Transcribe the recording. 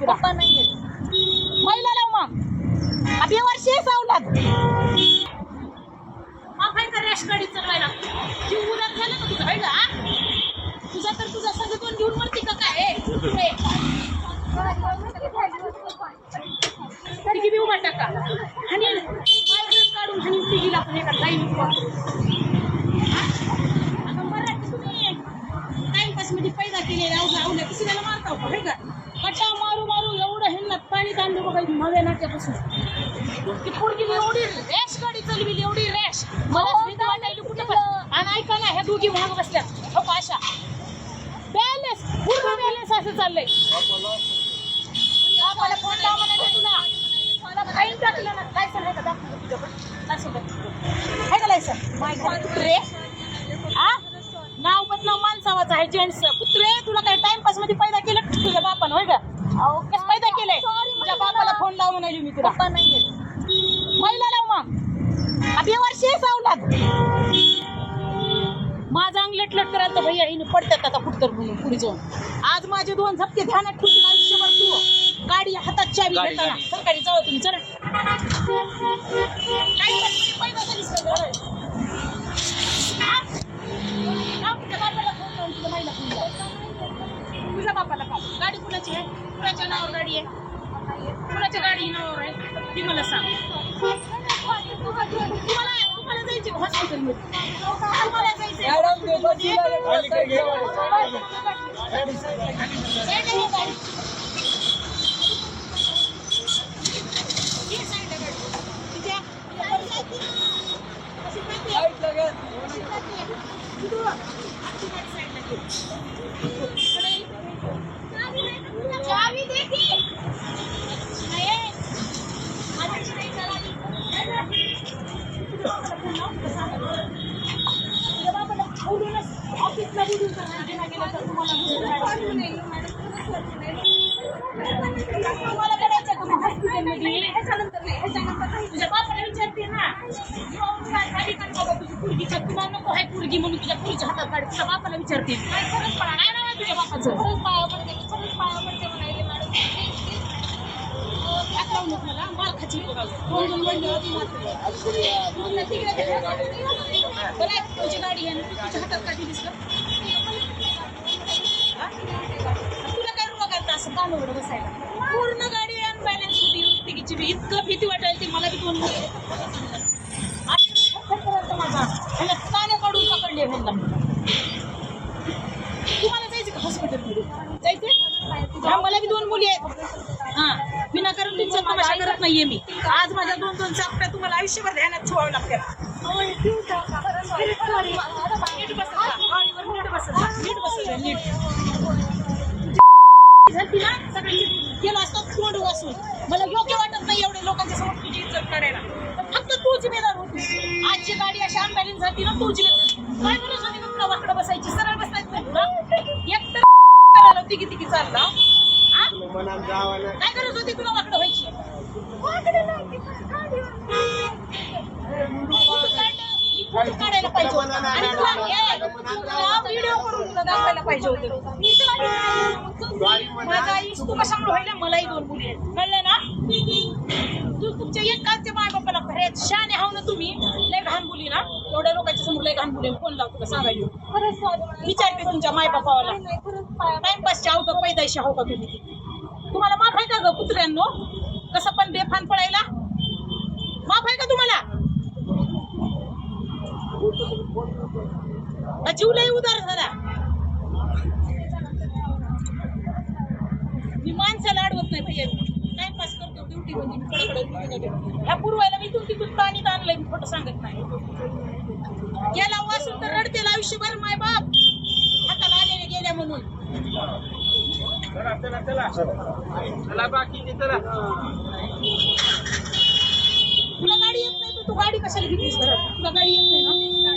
तुला पप्पा नाहीये. महिला लाव मग. आता या वर्षी सावलात मग काय तर रेश गाडी चालवायला. जीव उदार झालं का तुझं? आहे तुझा तर तुझा सगळं कोण घेऊन म्हणते का काय हे, तिघी बी उभा टाका आणि बाहेर काढून आणि तिघीला पण एका लाईन आता मराठी तुम्ही टाइमपासमध्ये पैदा केलेला अवघ्या अवघ्या किसीला मारता होता हे का कटा मारू मारू एवढं हेल्लात पाणी तांदूळ बघा नव्या नाट्यापासून ती पोरगी एवढी रॅश गाडी चालविली एवढी रॅश मला भीती वाटायली कुठं पण. आणि ऐका ना ह्या दोघी महाग बसल्या. हो अशा बॅलन्स पूर्ण बॅलन्स असं चाललंय. फोन लाव म्हणाले तुला. मला टाकलं ना. काय तुझ्याकडे माय कुत्रे. आ? नाव बदनाव माणसावाचं आहे जेंट्स कुत्रे तुला काय टाइमपासमध्ये पैदा केलं तुझ्या बापानं होय का? कसं पैदा केलंय तुझ्या बापाला म्हणाली मी तुला. पप्पा नाहीये. महिला लाव मग. या वर्षी सावलात माझा अंग लटलट करायला तर भैया हिने पडतात आता कुठतर म्हणून पुढे जाऊन. आज माझे दोन झपके ध्यानात ठेवतील आयुष्यभर तू. गाडी हातात चावी घेताना. सरकारी जाऊ तुम्ही चला. नाही. हा? तुझ्या बापाला गाडी कुणाची आहे? कुणाच्या नावावर गाडी आहे? कुणाच्या गाडी नावावर आहे ती मला सांग. तुम्हाला तुम्हाला जायचे हॉस्पिटलमध्ये? तुम्हाला जायचंय साईडला घे गाडी. घे साईडला गाडी. तिच्या- अशी करते. अशी करते. तिथं. ती गाडी साईडला घे. इकडे ये. चावी दे की. नाही. माझ्याशी नाही चालावी. तुझ्या बापाला बोलूनच ऑफिसला बोलून तर नाही गेला गेला तर तुम्हाला बोलून तुम्हाला करायचं का मग हॉस्पिटलमध्ये ह्याच्यानंतर नाही ह्याच्यानंतर नाही तुझ्या बापाला विचारते ना गाडी काढ बाबा तुझी पोरगीच्या तुला नको आहे पोरगी म्हणून तुझ्या पोरीच्या हातात गाडी तुझ्या बापाला विचारते. खरंच पळा काय तुझ्या बापाचं खरंच पाया पडते मी खरंच पाया पडते म्हणाले मॅडम हात लावू नको मला मार खाची बघा दोन दोन महिने होती मात्र. तुला तिकडे ते- बरं आहे, तुझी गाडी आहे तुझ्या हातात काढली दिसलं तुला काय रोग आता असं कान बसायला पूर्ण गाडी अनबॅलन्स होती तिकीची बी इतकं भीती वाटायला ती मला बी दोन मुली माझा ह्याला काने काढून पकडले ह्यांना तुम्हाला जायचं का हॉस्पिटलमध्ये जायचं हा मला बी दोन मुली आहेत. हा विनाकारण तुमचा तमाशा करत नाहीये मी. आज माझ्या दोन दोन चापट्या तुम्हाला आयुष्यभर ध्यानात ठेवावं लागतात ना गेलो असतो तोंड वासून मला योग्य वाटत नाही एवढे लोकांच्या समोर तुझी इज्जत करायला. फक्त तू जिमेदार होती. आजची गाडी अशी अनबॅलेन्स झाली ना तू जिमेदार काय म्हणत होती तुला वाकडं बसायची? सरळ बसायचं नाही एक तर करायला तिघी तिघी चालला? काय गरज होती तुला वाकडं व्हायची? काढायला पाहिजे होता. आणि तुला तुला व्हिडिओ करून तुला दाखवायला पाहिजे होतं. माझा आयुष तू कशामुळे व्हायला मलाही दोन मुली आहेत. कळलं ना? तू तुमच्या एकाचे माय बापाला खरेच शाने हाव ना तुम्ही. लय घाण बोली ना. एवढ्या लोकांच्या समोर लय घाण बोली फोन लावतो सांगायला. विचारते तुमच्या माय बापाला टाइमपासच्या नाही, खरंच पाया का पैदाशी का तुम्ही तुम्हाला माफ आहे का ग कुत्र्यांनो? कसं पण बेफान पडायला? माफ आहे का तुम्हाला? जीव लय उदार झाला. मी माणसाला अडवत नाही भैया. टाइमपास करतो ड्युटी मध्ये म्हणजे मी ह्या पूर्वायला मी तुमची तिथून पाणी आणलंय मी खोटं सांगत नाही. गेला वासून तर रडतेल आयुष्यभर माय बाप चला चला चला. चला चला. तुला गाडी येत नाही तू गाडी कशाला घेतलीस? तुला गाडी येत नाही ना?